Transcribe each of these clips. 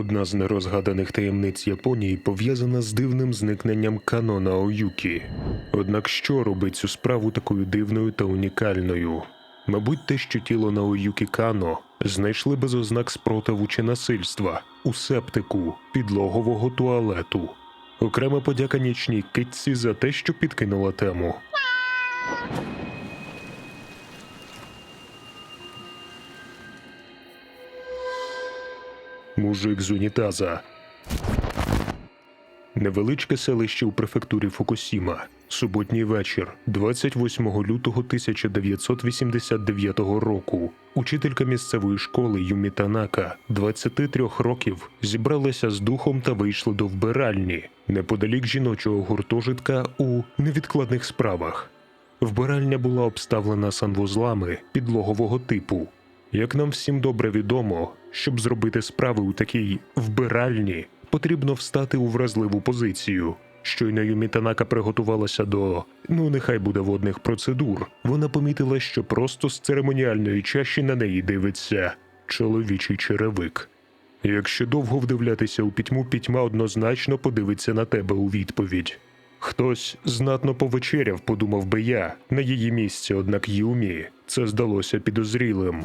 Одна з нерозгаданих таємниць Японії пов'язана з дивним зникненням Кано Наоюкі. Однак що робить цю справу такою дивною та унікальною? Мабуть, те, що тіло Наоюкі Кано знайшли без ознак спротиву чи насильства у септику підлогового туалету. Окрема подяка нічній китці за те, що підкинула тему. Мужик з унітаза. Невеличке селище у префектурі Фукусіма. Суботній вечір, 28 лютого 1989 року. Учителька місцевої школи Юмі Танака, 23 років, зібралася з духом та вийшла до вбиральні неподалік жіночого гуртожитка у невідкладних справах. Вбиральня була обставлена санвузлами підлогового типу. Як нам всім добре відомо, щоб зробити справи у такій вбиральні, потрібно встати у вразливу позицію. Щойно Юмі Танака приготувалася до ну нехай буде водних процедур. Вона помітила, що просто з церемоніальної чаші на неї дивиться чоловічий черевик. Якщо довго вдивлятися у пітьму, пітьма однозначно подивиться на тебе у відповідь. Хтось знатно повечеряв, подумав би я, на її місці, однак Юмі це здалося підозрілим.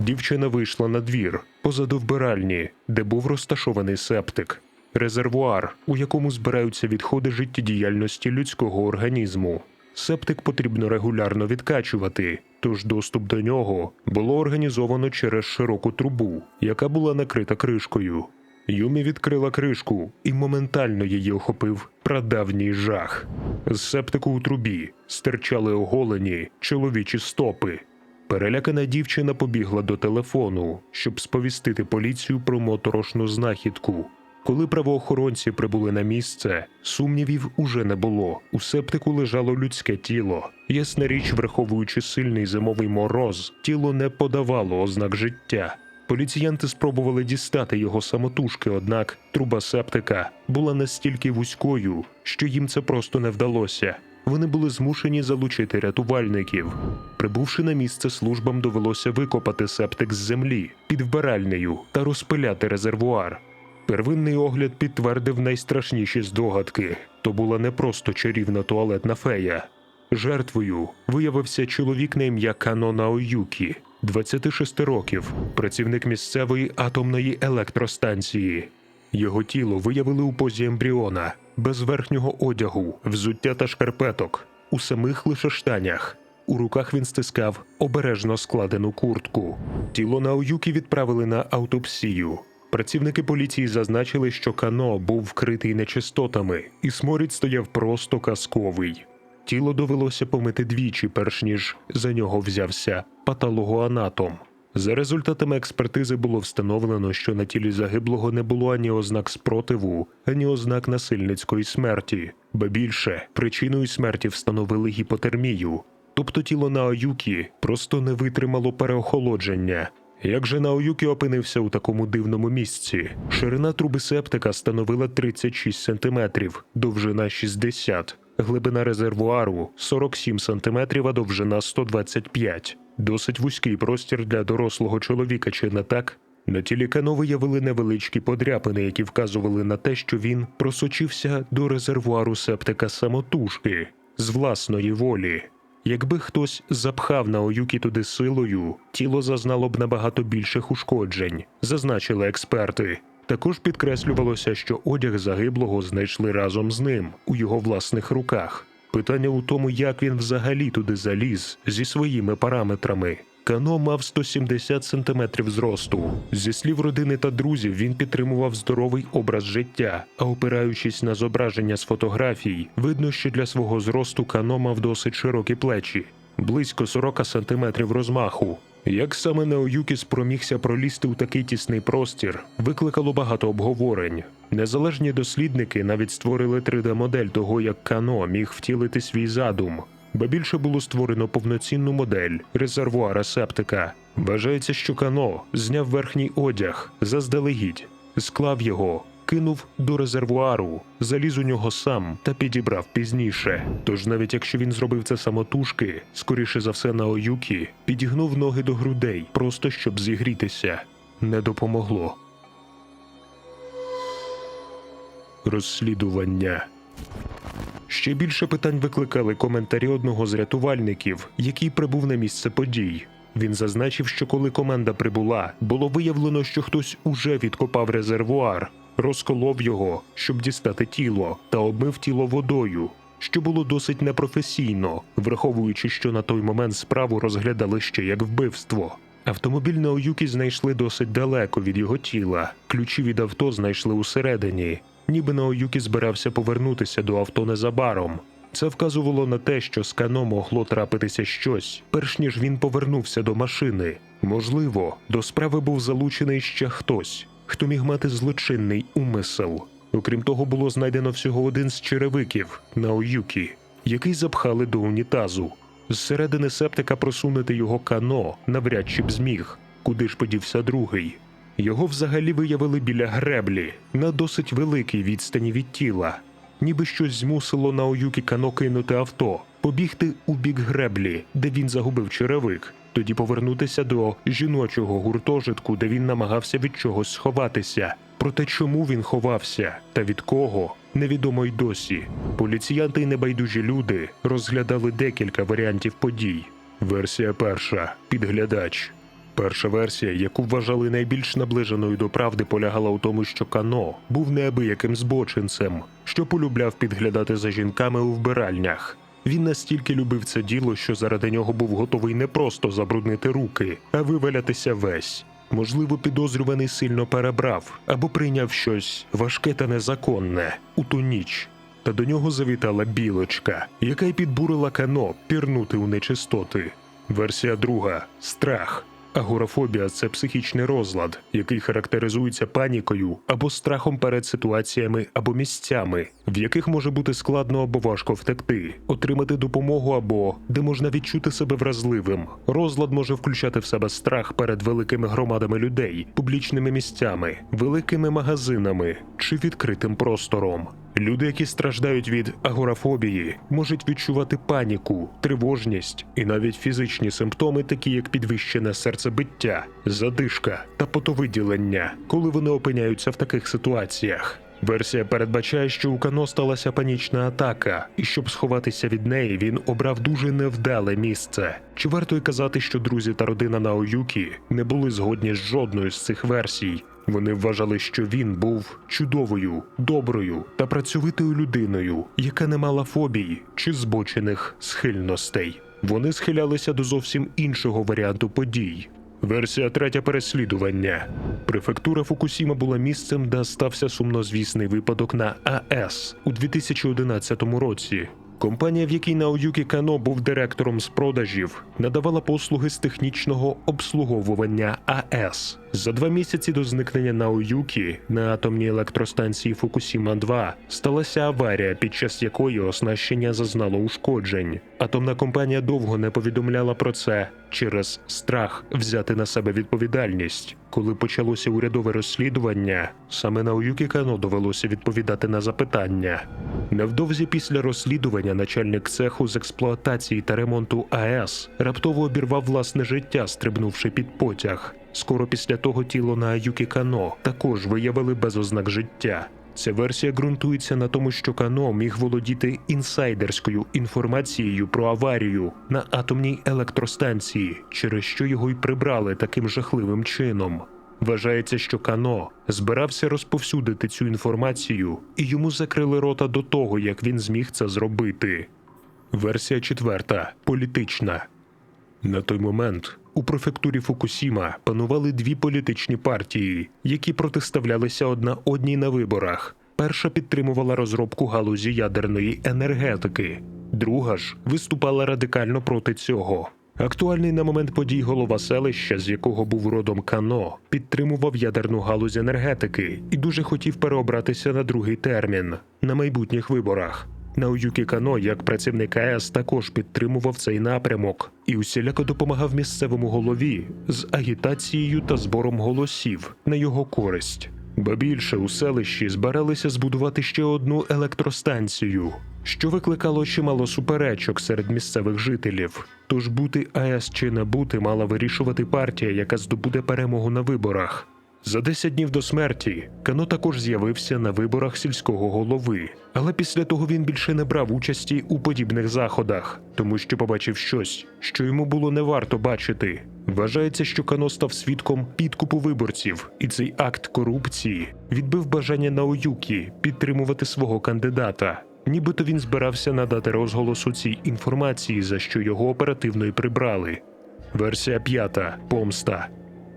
Дівчина вийшла на двір, позаду вбиральні, де був розташований септик, резервуар, у якому збираються відходи життєдіяльності людського організму. Септик потрібно регулярно відкачувати, тож доступ до нього було організовано через широку трубу, яка була накрита кришкою. Юмі відкрила кришку і моментально її охопив прадавній жах. З септику у трубі стирчали оголені чоловічі стопи. Перелякана дівчина побігла до телефону, щоб сповістити поліцію про моторошну знахідку. Коли правоохоронці прибули на місце, сумнівів уже не було. У септику лежало людське тіло. Ясна річ, враховуючи сильний зимовий мороз, тіло не подавало ознак життя. Поліціянти спробували дістати його самотужки, однак труба септика була настільки вузькою, що їм це просто не вдалося. Вони були змушені залучити рятувальників. Прибувши на місце, службам довелося викопати септик з землі під вбиральнею та розпиляти резервуар. Первинний огляд підтвердив найстрашніші здогадки. То була не просто чарівна туалетна фея. Жертвою виявився чоловік на ім'я Кано Наоюкі, 26 років, працівник місцевої атомної електростанції. Його тіло виявили у позі ембріона, без верхнього одягу, взуття та шкарпеток, у самих лише штанях. У руках він стискав обережно складену куртку. Тіло Наоюкі відправили на автопсію. Працівники поліції зазначили, що Кано був вкритий нечистотами, і сморід стояв просто казковий. Тіло довелося помити двічі, перш ніж за нього взявся патологоанатом. За результатами експертизи було встановлено, що на тілі загиблого не було ані ознак спротиву, ані ознак насильницької смерті, ба більше причиною смерті встановили гіпотермію. Тобто тіло Наоюкі просто не витримало переохолодження. Як же Наоюкі опинився у такому дивному місці? Ширина труби септика становила 36 см, довжина 60 глибина резервуару 47 см, а довжина 125 Досить вузький простір для дорослого чоловіка, чи не так? На тілі Кано виявили невеличкі подряпини, які вказували на те, що він просочився до резервуару септика самотужки з власної волі. Якби хтось запхав Наоюкі туди силою, тіло зазнало б набагато більших ушкоджень, зазначили експерти. Також підкреслювалося, що одяг загиблого знайшли разом з ним у його власних руках. Питання у тому, як він взагалі туди заліз зі своїми параметрами. Кано мав 170 сантиметрів зросту. Зі слів родини та друзів, він підтримував здоровий образ життя, а опираючись на зображення з фотографій, видно, що для свого зросту Кано мав досить широкі плечі, близько 40 сантиметрів розмаху. Як саме Неоюкі спромігся пролізти у такий тісний простір, викликало багато обговорень. Незалежні дослідники навіть створили 3D-модель того, як Кано міг втілити свій задум. Ба більше було створено повноцінну модель резервуара септика. Вважається, що Кано зняв верхній одяг заздалегідь, склав його, кинув до резервуару, заліз у нього сам та підібрав пізніше. Тож, навіть якщо він зробив це самотужки, скоріше за все, Наоюкі підігнув ноги до грудей, просто щоб зігрітися. Не допомогло. Розслідування. Ще більше питань викликали коментарі одного з рятувальників, який прибув на місце подій. Він зазначив, що коли команда прибула, було виявлено, що хтось уже відкопав резервуар, розколов його, щоб дістати тіло, та обмив тіло водою, що було досить непрофесійно, враховуючи, що на той момент справу розглядали ще як вбивство. Автомобіль на Оюкі знайшли досить далеко від його тіла. Ключі від авто знайшли усередині. Ніби Наоюкі збирався повернутися до авто незабаром. Це вказувало на те, що з Кано могло трапитися щось, перш ніж він повернувся до машини. Можливо, до справи був залучений ще хтось, хто міг мати злочинний умисел. Окрім того, було знайдено всього один з черевиків Наоюкі, який запхали до унітазу. Зсередини септика просунути його кано навряд чи б зміг, куди ж подівся другий. Його взагалі виявили біля греблі на досить великій відстані від тіла. Ніби щось змусило Наоюкі Кано кинути авто, побігти у бік греблі, де він загубив черевик, тоді повернутися до жіночого гуртожитку, де він намагався від чогось сховатися. Проте чому він ховався та від кого, невідомо й досі. Поліціянти й небайдужі люди розглядали декілька варіантів подій. Версія перша підглядач. Перша версія, яку вважали найбільш наближеною до правди, полягала у тому, що Кано був неабияким збочинцем, що полюбляв підглядати за жінками у вбиральнях. Він настільки любив це діло, що заради нього був готовий не просто забруднити руки, а вивалятися весь. Можливо, підозрюваний сильно перебрав або прийняв щось важке та незаконне у ту ніч. Та до нього завітала білочка, яка й підбурила кано пірнути у нечистоти. Версія друга страх. Агорафобія це психічний розлад, який характеризується панікою або страхом перед ситуаціями або місцями, в яких може бути складно або важко втекти, отримати допомогу або де можна відчути себе вразливим. Розлад може включати в себе страх перед великими громадами людей, публічними місцями, великими магазинами чи відкритим простором. Люди, які страждають від агорафобії, можуть відчувати паніку, тривожність і навіть фізичні симптоми, такі як підвищене серцебиття, задишка та потовиділення, коли вони опиняються в таких ситуаціях. Версія передбачає, що у Кано сталася панічна атака, і щоб сховатися від неї, він обрав дуже невдале місце. Чи варто й казати, що друзі та родина Наоюкі не були згодні з жодною з цих версій? Вони вважали, що він був чудовою, доброю та працьовитою людиною, яка не мала фобій чи збочених схильностей. Вони схилялися до зовсім іншого варіанту подій. Версія третя переслідування. Префектура Фукусіма була місцем, де стався сумнозвісний випадок на АЕС у 2011 році. Компанія, в якій Наоюкі Кано був директором з продажів, надавала послуги з технічного обслуговування АЕС. За два місяці до зникнення Наоюкі на атомній електростанції Фукусіма 2 сталася аварія, під час якої оснащення зазнало ушкоджень. Атомна компанія довго не повідомляла про це через страх взяти на себе відповідальність. Коли почалося урядове розслідування, саме Наоюкі Кано довелося відповідати на запитання. Невдовзі після розслідування начальник цеху з експлуатації та ремонту АЕС раптово обірвав власне життя, стрибнувши під потяг. Скоро після того тіло на Аюкі Кано також виявили без ознак життя. Ця версія ґрунтується на тому, що Кано міг володіти інсайдерською інформацією про аварію на атомній електростанції, через що його й прибрали таким жахливим чином. Вважається, що Кано збирався розповсюдити цю інформацію, і йому закрили рота до того, як він зміг це зробити. Версія четверта політична. На той момент у префектурі Фукусіма панували дві політичні партії, які протиставлялися одна одній на виборах. Перша підтримувала розробку галузі ядерної енергетики, друга ж виступала радикально проти цього. Актуальний на момент подій голова селища, з якого був родом Кано, підтримував ядерну галузь енергетики і дуже хотів переобратися на другий термін на майбутніх виборах. Наоюкі Кано, як працівник АЕС, також підтримував цей напрямок і усіляко допомагав місцевому голові з агітацією та збором голосів на його користь. Ба більше у селищі збиралися збудувати ще одну електростанцію, що викликало чимало суперечок серед місцевих жителів. Тож бути АЕС чи не бути мала вирішувати партія, яка здобуде перемогу на виборах. За 10 днів до смерті Кано також з'явився на виборах сільського голови, але після того він більше не брав участі у подібних заходах, тому що побачив щось, що йому було не варто бачити. Вважається, що Кано став свідком підкупу виборців, і цей акт корупції відбив бажання Наоюкі підтримувати свого кандидата. Нібито він збирався надати розголосу цій інформації, за що його оперативно й прибрали. Версія п'ята помста.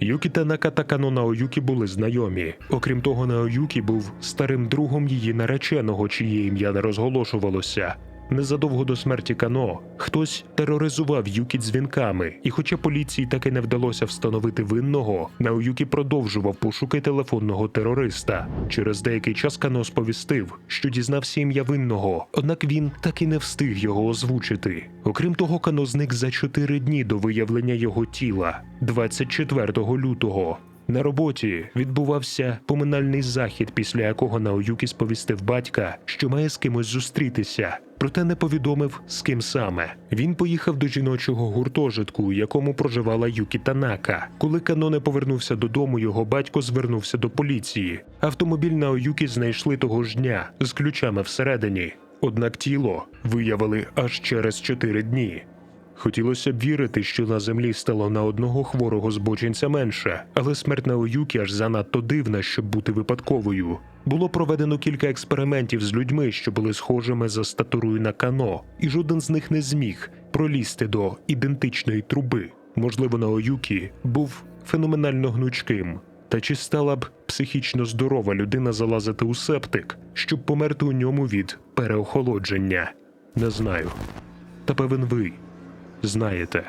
Юкі Танака та Кано Наоюкі були знайомі. Окрім того, Наоюкі був старим другом її нареченого, чиє ім'я не розголошувалося. Незадовго до смерті Кано хтось тероризував Юкі дзвінками, і хоча поліції таки не вдалося встановити винного, Наоюкі продовжував пошуки телефонного терориста. Через деякий час Кано сповістив, що дізнався ім'я винного, однак він так і не встиг його озвучити. Окрім того, Кано зник за чотири дні до виявлення його тіла 24 лютого. На роботі відбувався поминальний захід, після якого Наоюкі сповістив батька, що має з кимось зустрітися, проте не повідомив з ким саме. Він поїхав до жіночого гуртожитку, у якому проживала Юкі Танака. Коли Кано не повернувся додому, його батько звернувся до поліції. Автомобіль на Оюкі знайшли того ж дня з ключами всередині. Однак тіло виявили аж через чотири дні. Хотілося б вірити, що на землі стало на одного хворого збочинця менше, але смерть Наоюкі аж занадто дивна, щоб бути випадковою. Було проведено кілька експериментів з людьми, що були схожими за статурою на кано, і жоден з них не зміг пролізти до ідентичної труби. Можливо, Наоюкі був феноменально гнучким. Та чи стала б психічно здорова людина залазити у септик, щоб померти у ньому від переохолодження? Не знаю. Та певен ви знаєте.